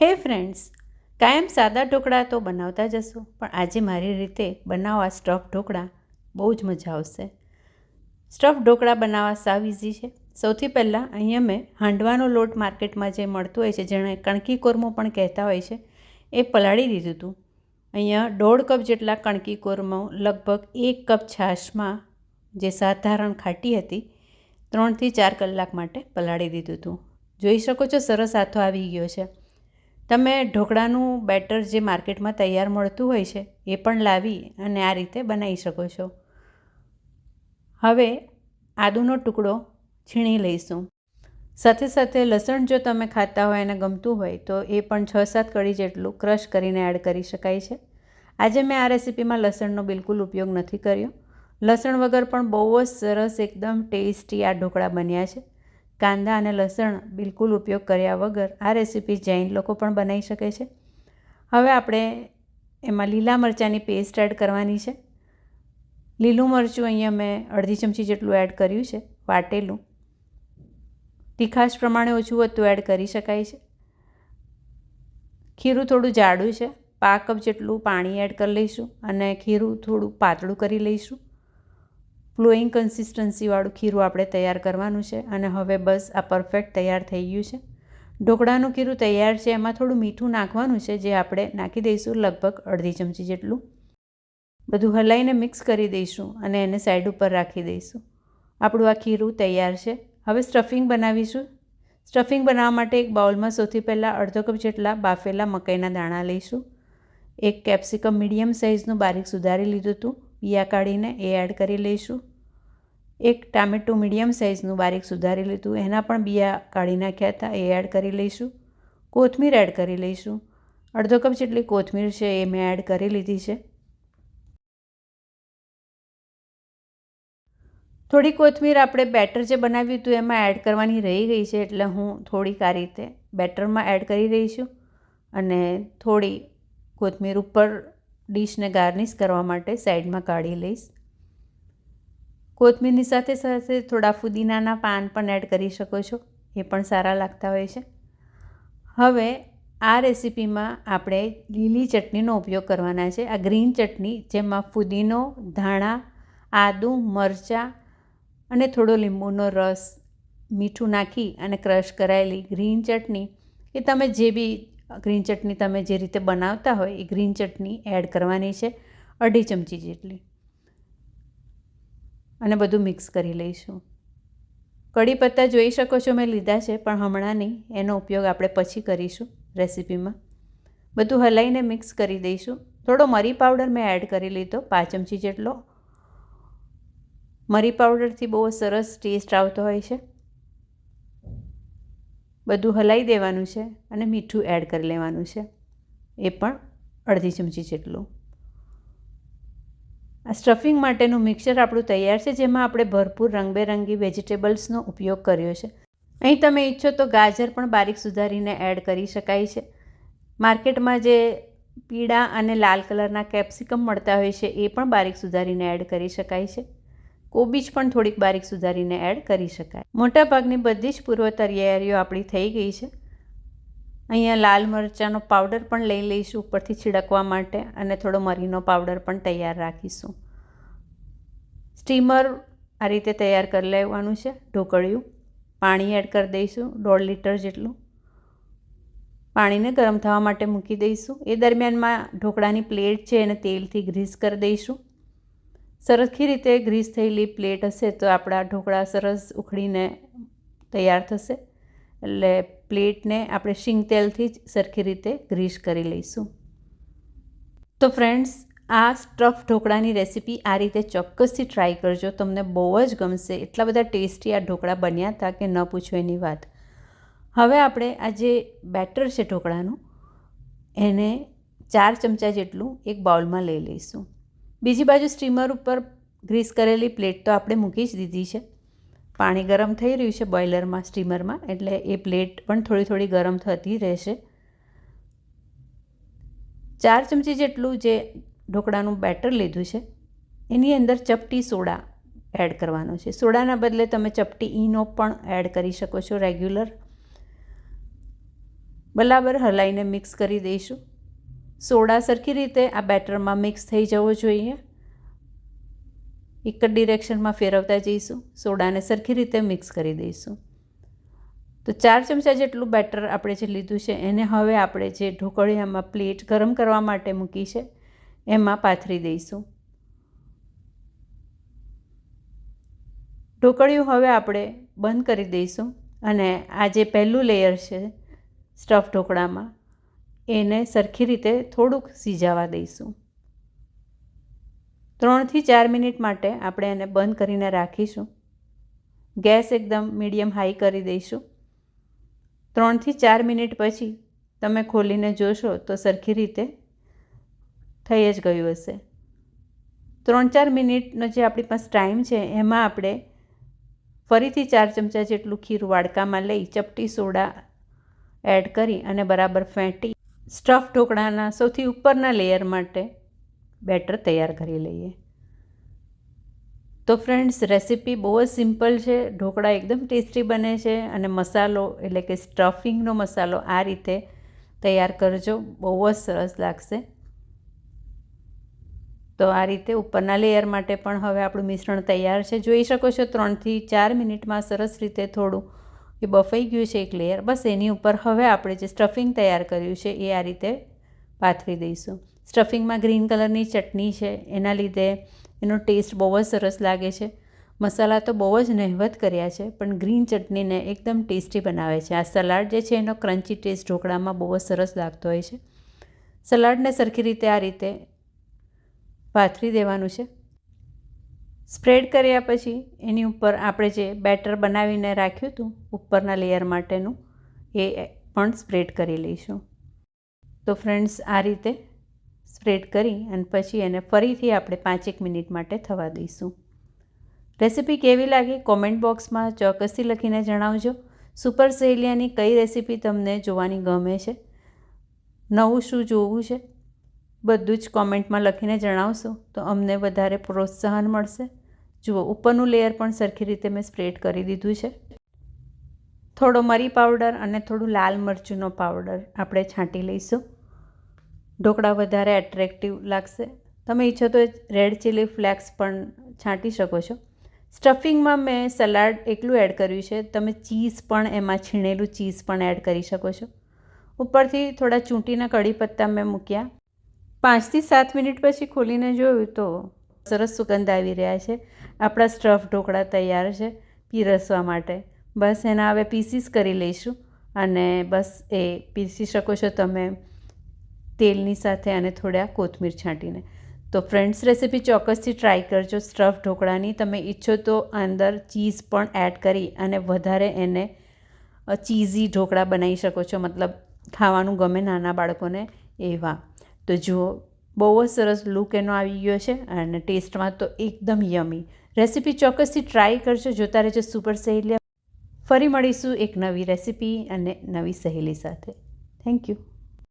હે ફ્રેન્ડ્સ, કાયમ સાદા ઢોકળા તો બનાવતા જશું, પણ આજે મારી રીતે બનાવવા સ્ટફ ઢોકળા બહુ જ મજા આવશે. સ્ટફ ઢોકળા બનાવવા સાવ ઇઝી છે. સૌથી પહેલાં અહીંયા મેં હાંડવાનો લોટ માર્કેટમાં જે મળતો હોય છે જેણે કણકી કોરમો પણ કહેતા હોય છે, એ પલાળી દીધું હતું. અહીંયા દોઢ કપ જેટલા કણકી કોરમો, લગભગ એક કપ છાશમાં જે સાધારણ ખાટી હતી, ત્રણથી ચાર કલાક માટે પલાળી દીધું હતું. જોઈ શકો છો સરસ હાથો આવી ગયો છે. તમે ઢોકળાનું બેટર જે માર્કેટમાં તૈયાર મળતું હોય છે, એ પણ લાવી અને આ રીતે બનાવી શકો છો. હવે આદુનો ટુકડો છીણી લઈશું. સાથે સાથે લસણ જો તમે ખાતા હોય અને ગમતું હોય, તો એ પણ છ સાત કળી જેટલું ક્રશ કરીને એડ કરી શકાય છે. આજે મેં આ રેસીપીમાં લસણનો બિલકુલ ઉપયોગ નથી કર્યો. લસણ વગર પણ બહુ જ સરસ, એકદમ ટેસ્ટી આ ઢોકળા બન્યા છે. કાંદા અને લસણ બિલકુલ ઉપયોગ કર્યા વગર આ રેસીપી જૈન લોકો પણ બનાવી શકે છે. હવે આપણે એમાં લીલા મરચાંની પેસ્ટ એડ કરવાની છે. લીલું મરચું અહીંયા મેં અડધી ચમચી જેટલું એડ કર્યું છે, વાટેલું. તીખાશ પ્રમાણે ઓછું વધતું એડ કરી શકાય છે. ખીરું થોડું જાડું છે પા કપ જેટલું પાણી એડ કરી લઈશું અને ખીરું થોડું પાતળું કરી લઈશું. ફ્લોઈંગ કન્સિસ્ટન્સીવાળું ખીરું આપણે તૈયાર કરવાનું છે અને હવે બસ આ પરફેક્ટ તૈયાર થઈ ગયું છે. ઢોકળાનું ખીરું તૈયાર છે, એમાં થોડું મીઠું નાખવાનું છે, જે આપણે નાખી દઈશું લગભગ અડધી ચમચી જેટલું. બધું હલાઈને મિક્સ કરી દઈશું અને એને સાઈડ ઉપર રાખી દઈશું. આપણું આ ખીરું તૈયાર છે. હવે સ્ટફિંગ બનાવીશું. સ્ટફિંગ બનાવવા માટે એક બાઉલમાં સૌથી પહેલાં અડધો કપ જેટલા બાફેલા મકાઈના દાણા લઈશું. એક કેપ્સિકમ મીડિયમ સાઇઝનું બારીક સુધારી લીધું હતું. બિયા કાઢીને એ એડ કરી લઈશું. એક ટામેટું મીડિયમ સાઇઝનું બારીક સુધારી લીધું. એના પણ બિયા કાઢી નાખ્યા હતા. એ એડ કરી લઈશું. કોથમીર એડ કરી લઈશું. અડધો કપ જેટલી કોથમીર છે એ મેં એડ કરી લીધી છે. થોડી કોથમીર આપણે બેટર જે બનાવ્યું હતું એમાં એડ કરવાની રહી ગઈ છે એટલે હું થોડીક આ રીતે બેટરમાં એડ કરી રહી છું. અને થોડી કોથમીર ઉપર ડીશને ગાર્નિશ કરવા માટે સાઈડમાં કાઢી લઈશ. કોથમીરની સાથે સાથે થોડા ફુદીનાના પાન પણ એડ કરી શકો છો, એ પણ સારા લાગતા હોય છે. હવે આ રેસીપીમાં આપણે લીલી ચટણીનો ઉપયોગ કરવાના છે. આ ગ્રીન ચટણી જેમાં ફુદીનો, ધાણા, આદું, મરચાં અને થોડો લીંબુનો રસ, મીઠું નાખી અને ક્રશ કરાયેલી ગ્રીન ચટણી, એ તમે જે બી ગ્રીન ચટણી તમે જે રીતે બનાવતા હોય એ ગ્રીન ચટણી એડ કરવાની છે, અઢી ચમચી જેટલી. અને બધું મિક્સ કરી લઈશું. કડી પત્તા જોઈ શકો છો મેં લીધા છે, પણ હમણાં નહીં. એનો ઉપયોગ આપણે પછી કરીશું રેસીપીમાં. બધું હલાઈને મિક્સ કરી દઈશું. થોડો મરી પાવડર મેં એડ કરી લીધો, પાંચ ચમચી જેટલો. મરી પાવડરથી બહુ સરસ ટેસ્ટ આવતો હોય છે. બધું હલાવી દેવાનું છે અને મીઠું એડ કરી લેવાનું છે. એ પણ અડધી ચમચી જેટલું. આ સ્ટફિંગ માટેનું મિક્સર આપણું તૈયાર છે, જેમાં આપણે ભરપૂર રંગબેરંગી વેજીટેબલ્સનો ઉપયોગ કર્યો છે. અહીં તમે ઈચ્છો તો ગાજર પણ બારીક સુધારીને એડ કરી શકાય છે. માર્કેટમાં જે પીળા અને લાલ કલરના કેપ્સિકમ મળતા હોય છે, એ પણ બારીક સુધારીને એડ કરી શકાય છે. કોબીજ પણ થોડીક બારીક સુધારીને એડ કરી શકાય. મોટાભાગની બધી જ પૂર્વ તૈયારીઓ આપણી થઈ ગઈ છે. અહીંયા લાલ મરચાંનો પાવડર પણ લઈ લઈશું ઉપરથી છિડકવા માટે અને થોડો મરીનો પાવડર પણ તૈયાર રાખીશું. સ્ટીમર આ રીતે તૈયાર કરી લેવાનું છે, ઢોકળિયું. પાણી એડ કરી દઈશું, દોઢ લીટર જેટલું. પાણીને ગરમ થવા માટે મૂકી દઈશું. એ દરમિયાનમાં ઢોકળાની પ્લેટ છે એને તેલથી ગ્રીસ કરી દઈશું. સરખી રીતે ગ્રીસ થયેલી પ્લેટ હશે તો આપણા ઢોકળા સરસ ઉખડીને તૈયાર થશે. એટલે પ્લેટને આપણે શીંગ તેલથી જ સરખી રીતે ગ્રીસ કરી લઈશું. તો ફ્રેન્ડ્સ, આ સ્ટફ ઢોકળાની રેસીપી આ રીતે ચોક્કસથી ટ્રાય કરજો. તમને બહુ જ ગમશે. એટલા બધા ટેસ્ટી આ ઢોકળા બન્યા હતા કે ન પૂછો એની વાત. હવે આપણે આ જે બેટર છે ઢોકળાનું, એને ચાર ચમચા જેટલું એક બાઉલમાં લઈ લઈશું. બીજી બાજુ સ્ટીમર ઉપર ગ્રીસ કરેલી પ્લેટ તો આપણે મૂકી જ દીધી છે. પાણી ગરમ થઈ રહ્યું છે બોઇલરમાં, સ્ટીમરમાં, એટલે એ પ્લેટ પણ થોડી થોડી ગરમ થતી રહેશે. ચાર ચમચી જેટલું જે ઢોકળાનું બેટર લીધું છે, એની અંદર ચપટી સોડા એડ કરવાનો છે. સોડાના બદલે તમે ચપટી ઈનો પણ એડ કરી શકો છો રેગ્યુલર. બરાબર હલાઈને મિક્સ કરી દઈશું. સોડા સરખી રીતે આ બેટરમાં મિક્સ થઈ જવો જોઈએ. એક જ ડિરેક્શનમાં ફેરવતા જઈશું. સોડાને સરખી રીતે મિક્સ કરી દઈશું. તો ચાર ચમચા જેટલું બેટર આપણે જે લીધું છે, એને હવે આપણે જે ઢોકળિયામાં પ્લેટ ગરમ કરવા માટે મૂકી છે, એમાં પાથરી દઈશું. ઢોકળિયું હવે આપણે બંધ કરી દઈશું અને આ જે પહેલું લેયર છે સ્ટફ ઢોકળામાં એને સરખી રીતે થોડુંક સિજાવા દઈશું. ત્રણથી ચાર મિનિટ માટે આપણે એને બંધ કરીને રાખીશું. ગેસ એકદમ મીડિયમ હાઈ કરી દઈશું. ત્રણથી ચાર મિનિટ પછી તમે ખોલીને જોશો તો સરખી રીતે થઈ જ ગયું હશે. ત્રણ ચાર મિનિટનો જે આપણી પાસે ટાઈમ છે, એમાં આપણે ફરીથી ચાર ચમચા જેટલું ખીરું વાડકામાં લઈ ચપટી સોડા એડ કરી અને બરાબર ફેંટી સ્ટફ ઢોકળાના સૌથી ઉપરના લેયર માટે બેટર તૈયાર કરી લઈએ. તો ફ્રેન્ડ્સ રેસીપી બહુ જ સિમ્પલ છે. ઢોકળા એકદમ ટેસ્ટી બને છે અને મસાલો એટલે કે સ્ટફિંગનો મસાલો આ રીતે તૈયાર કરજો. બહુ જ સરસ લાગશે. તો આ રીતે ઉપરના લેયર માટે પણ હવે આપણું મિશ્રણ તૈયાર છે. જોઈ શકો છો ત્રણથી ચાર મિનિટમાં સરસ રીતે થોડું એ બફાઈ ગયું છે એક લેયર બસ એની ઉપર હવે આપણે જે સ્ટફિંગ તૈયાર કર્યું છે એ આ રીતે પાથરી દઈશું. સ્ટફિંગમાં ગ્રીન કલરની ચટણી છે, એના લીધે એનો ટેસ્ટ બહુ જ સરસ લાગે છે. મસાલા તો બહુ જ નહેવત કર્યા છે, પણ ગ્રીન ચટણીને એકદમ ટેસ્ટી બનાવે છે. આ સલાડ જે છે એનો ક્રન્ચી ટેસ્ટ ઢોકળામાં બહુ જ સરસ લાગતો હોય છે. સલાડને સરખી રીતે આ રીતે પાથરી દેવાનું છે. સ્પ્રેડ કર્યા પછી એની ઉપર આપણે જે બેટર બનાવીને રાખ્યું હતું ઉપરના લેયર માટેનું, એ પણ સ્પ્રેડ કરી લઈશું. તો ફ્રેન્ડ્સ, આ રીતે સ્પ્રેડ કરી અને પછી એને ફરીથી આપણે પાંચેક મિનિટ માટે થવા દઈશું. રેસીપી કેવી લાગી કોમેન્ટ બોક્સમાં ચોક્કસથી લખીને જણાવજો. સુપર સહેલિયાની કઈ રેસીપી તમને જોવાની ગમે છે? નવું શું જોવું છે? બધું જ કોમેન્ટમાં લખીને જણાવશો તો અમને વધારે પ્રોત્સાહન મળશે. જુઓ, ઉપરનું લેયર પણ સરખી રીતે મેં સ્પ્રેડ કરી દીધું છે. થોડો મરી પાવડર અને થોડું લાલ મરચુંનો પાવડર આપણે છાંટી લઈશું. ઢોકળા વધારે એટ્રેક્ટિવ લાગશે. તમે ઈચ્છો તો રેડ ચીલી ફ્લેક્સ પણ છાંટી શકો છો. સ્ટફિંગમાં મેં સલાડ એકલું એડ કર્યું છે. તમે ચીઝ પણ એમાં છીણેલું ચીઝ પણ એડ કરી શકો છો. ઉપરથી થોડા ચૂંટીના કઢી પત્તા મેં મૂક્યા. પાંચથી સાત મિનિટ પછી ખોલીને જોયું તો સરસ સુગંધ આવી રહ્યા છે. આપણા સ્ટફ ઢોકળા તૈયાર છે પીરસવા માટે. બસ એના હવે પીસીસ કરી લઈશું અને બસ એ પીસી શકો છો તમે તેલની સાથે અને થોડા કોથમીર છાંટીને. તો ફ્રેન્ડ્સ, રેસીપી ચોક્કસથી ટ્રાય કરજો. સ્ટફ ઢોકળાની તમે ઈચ્છો તો અંદર ચીઝ પણ એડ કરી અને વધારે એને ચીઝી ઢોકળા બનાવી શકો છો. મતલબ ખાવાનું ગમે નાના બાળકોને એવા. તો જુઓ બહુ જ સરસ લુક એનો આવી ગયો છે અને ટેસ્ટમાં તો એકદમ યમી રેસીપી ચોક્કસથી ટ્રાય કરજો, જોતા રહેજો સુપર સહેલી. ફરી મળીશું એક નવી રેસીપી અને નવી સહેલી સાથે. Thank you